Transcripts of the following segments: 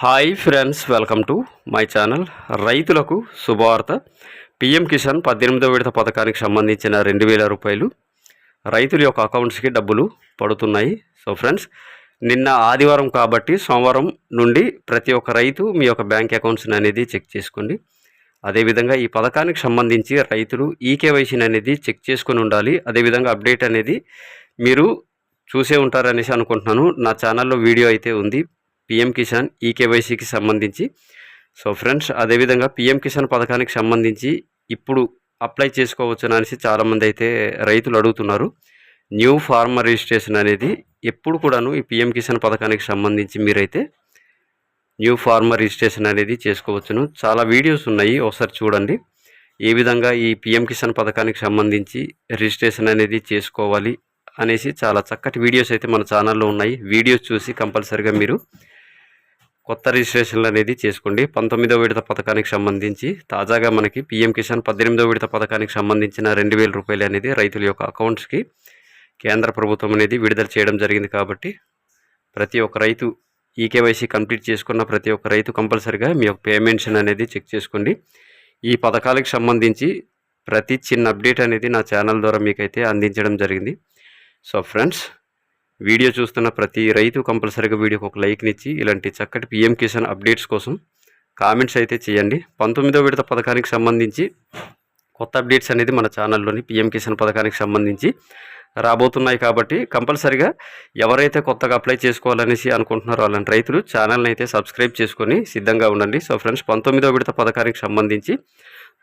Hi friends welcome to my channel. రైతులకు శుభవార్త. PM Kisan పద్దెనిమిదో విడత పథకానికి సంబంధించిన రెండు వేల రూపాయలు. రైతుల యొక్క అకౌంట్స్కి డబ్బులు పడుతున్నాయి. సో ఫ్రెండ్స్ నిన్న ఆదివారం కాబట్టి సోమవారం నుండి ప్రతి ఒక్క రైతు మీ యొక్క బ్యాంక్ అకౌంట్స్ని అనేది చెక్ చేసుకోండి. అదేవిధంగా ఈ పథకానికి సంబంధించి రైతులు ఈకేవైసీని అనేది చెక్ చేసుకొని ఉండాలి. అదేవిధంగా అప్డేట్ అనేది మీరు చూసే ఉంటారనేసి అనుకుంటున్నాను. నా ఛానల్లో వీడియో అయితే ఉంది. పిఎం కిసాన్ ఈకేవైసీకి సంబంధించి. సో ఫ్రెండ్స్ అదేవిధంగా పిఎం కిసాన్ పథకానికి సంబంధించి ఇప్పుడు అప్లై చేసుకోవచ్చు అనేసి చాలామంది అయితే రైతులు అడుగుతున్నారు. న్యూ ఫార్మర్ రిజిస్ట్రేషన్ అనేది ఎప్పుడు కూడాను ఈ పిఎం కిసాన్ పథకానికి సంబంధించి మీరైతే న్యూ ఫార్మర్ రిజిస్ట్రేషన్ అనేది చేసుకోవచ్చును. చాలా వీడియోస్ ఉన్నాయి ఒకసారి చూడండి. ఏ విధంగా ఈ పిఎం కిసాన్ పథకానికి సంబంధించి రిజిస్ట్రేషన్ అనేది చేసుకోవాలి అనేసి చాలా చక్కటి వీడియోస్ అయితే మన ఛానల్లో ఉన్నాయి. వీడియోస్ చూసి కంపల్సరిగా మీరు కొత్త రిజిస్ట్రేషన్లు అనేది చేసుకోండి. పంతొమ్మిదో విడత పథకానికి సంబంధించి తాజాగా మనకి పిఎం కిసాన్ పద్దెనిమిదో విడత పథకానికి సంబంధించిన రెండు వేల రూపాయలు అనేది రైతుల యొక్క అకౌంట్స్కి కేంద్ర ప్రభుత్వం అనేది విడుదల చేయడం జరిగింది కాబట్టి ప్రతి ఒక్క రైతు ఈకేవైసీ కంప్లీట్ చేసుకున్న ప్రతి ఒక్క రైతు కంపల్సరిగా మీ యొక్క పేమెంట్స్ అనేది చెక్ చేసుకోండి. ఈ పథకాలకు సంబంధించి ప్రతి చిన్న అప్డేట్ అనేది నా ఛానల్ ద్వారా మీకైతే అందించడం జరిగింది. సో ఫ్రెండ్స్ వీడియో చూస్తున్న ప్రతి రైతు కంపల్సరీగా వీడియోకి ఒక లైక్నిచ్చి ఇలాంటి చక్కటి పిఎం కిసాన్ అప్డేట్స్ కోసం కామెంట్స్ అయితే చేయండి. పంతొమ్మిదో విడత పథకానికి సంబంధించి కొత్త అప్డేట్స్ అనేది మన ఛానల్లోని పిఎం కిసాన్ పథకానికి సంబంధించి రాబోతున్నాయి కాబట్టి కంపల్సరిగా ఎవరైతే కొత్తగా అప్లై చేసుకోవాలనేసి అనుకుంటున్నారో అలాంటి రైతులు ఛానల్ని అయితే సబ్స్క్రైబ్ చేసుకొని సిద్ధంగా ఉండండి. సో ఫ్రెండ్స్ పంతొమ్మిదో విడత పథకానికి సంబంధించి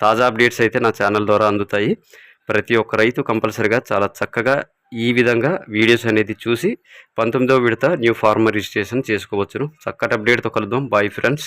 తాజా అప్డేట్స్ అయితే నా ఛానల్ ద్వారా అందుతాయి. ప్రతి ఒక్క రైతు కంపల్సరిగా చాలా చక్కగా ఈ విధంగా వీడియోస్ అనేది చూసి పంతొమ్మిదవ విడత న్యూ ఫార్మర్ రిజిస్ట్రేషన్ చేసుకోవచ్చును. చక్కటి అప్డేట్తో కలుద్దాం. Bye friends